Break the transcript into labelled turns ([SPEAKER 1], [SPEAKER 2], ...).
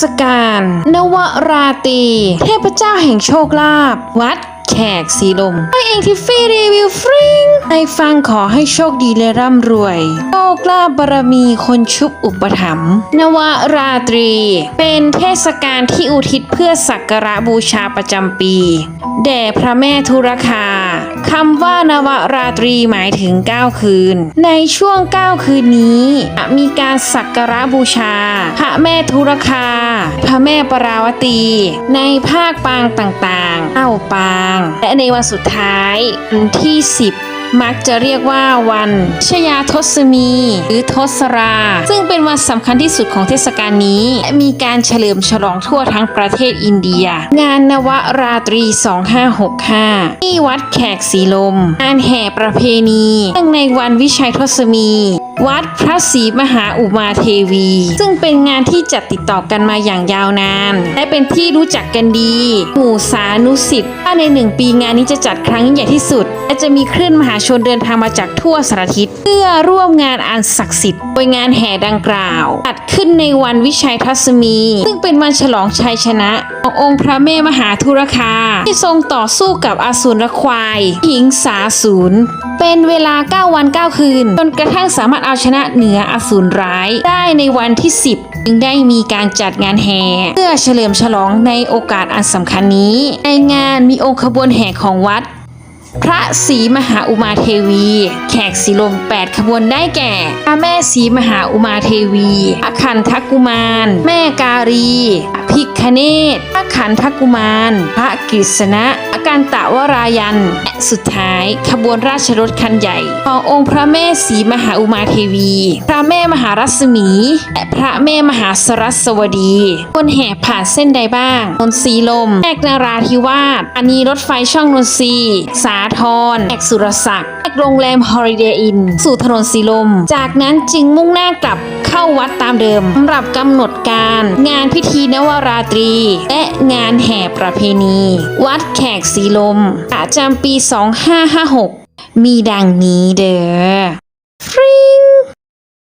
[SPEAKER 1] ศกาลนวราตรีเทพเจ้าแห่งโชคลาภวัด แขกสีลมให้เองที่ฟรีรีวิวฟริงในฟังขอให้โชคดีและร่ำรวยโชคลาภบารมีคนชุบอุปถัมภ์นวราตรี เป็นเทศกาลที่อุทิศเพื่อสักการะบูชาประจำปี แด่พระแม่ธุรคาคำว่านวราตรีหมายถึง 9 คืน ในช่วง 9 คืนนี้จะมีการสักการะบูชา พระแม่ธุรคา พระแม่ปราวตี ในภาคปางต่างๆ เอ้าปางและในวันสุดท้ายวันที่ 10 มักจะเรียกว่าวันชยาทศมี หรือทศรา ซึ่งเป็นวันสำคัญที่สุดของเทศกาลนี้และมีการเฉลิมฉลองทั่วทั้งประเทศอินเดีย งานนวราตรี 2565 ที่วัดแขกสีลมงานแห่ประเพณีเนื่งในวันวิชัยทศมี วัดพระศรีมหาอุมาเทวี ซึ่งเป็นงานที่จัดติดต่อกันมาอย่างยาวนาน และเป็นที่รู้จักกันดีหมู่สานุสิทธิ์ว่าในหนึ่งปีงานนี้จะจัดครั้งยิ่งใหญ่ที่สุด และจะมีคลื่นมหาชนเดินทางมาจากทั่วสารทิศเพื่อร่วมงานอันศักดิ์สิทธิ์โดยงานแห่ดังกล่าวจัดขึ้นในวันวิชัยทัศมี ซึ่งเป็นวันฉลองชัยชนะขององค์พระแม่มหาธุรคา ที่ทรงต่อสู้กับอสูรควายหิงสาศูนย์เป็นเวลา 9 วัน 9 คืน จนกระทั่งสามารถเอาชนะเหนืออสูรร้าย ได้ในวันที่ 10 จึงได้มีการจัดงานแห่เพื่อเฉลิมฉลองในโอกาสอันสำคัญนี้ ในงานมีองค์ขบวนแห่ของวัด พระศรีมหาอุมาเทวี แขกสีลม 8 ขบวนได้แก่พระแม่ศรีมหาอุมาเทวี อคันทกุมาร แม่การีพระพิคเนตร ขันทกุมาร พระกฤษณะ อาการตะวรายันและสุดท้าย ขบวนราชรถคันใหญ่ ขององค์พระแม่ศรีมหาอุมาเทวี พระแม่มหารัศมี และพระแม่มหาสรัสวดี คนแห่ผ่านเส้นใดบ้าง นนทรีลมแยกนาราธิวาสอันนี้รถไฟช่องนนทรีสาทรแยกสุรศักดิ์แยกโรงแรมฮอริเดย์อิน สู่ถนนสีลม จากนั้นจึงมุ่งหน้ากลับเข้าวัดตามเดิมสำหรับกำหนดการ งานพิธีนวราตรี และงานแห่ประเพณี วัดแขกสีลมประจำปี 2556 มีดังนี้เด้อฟรี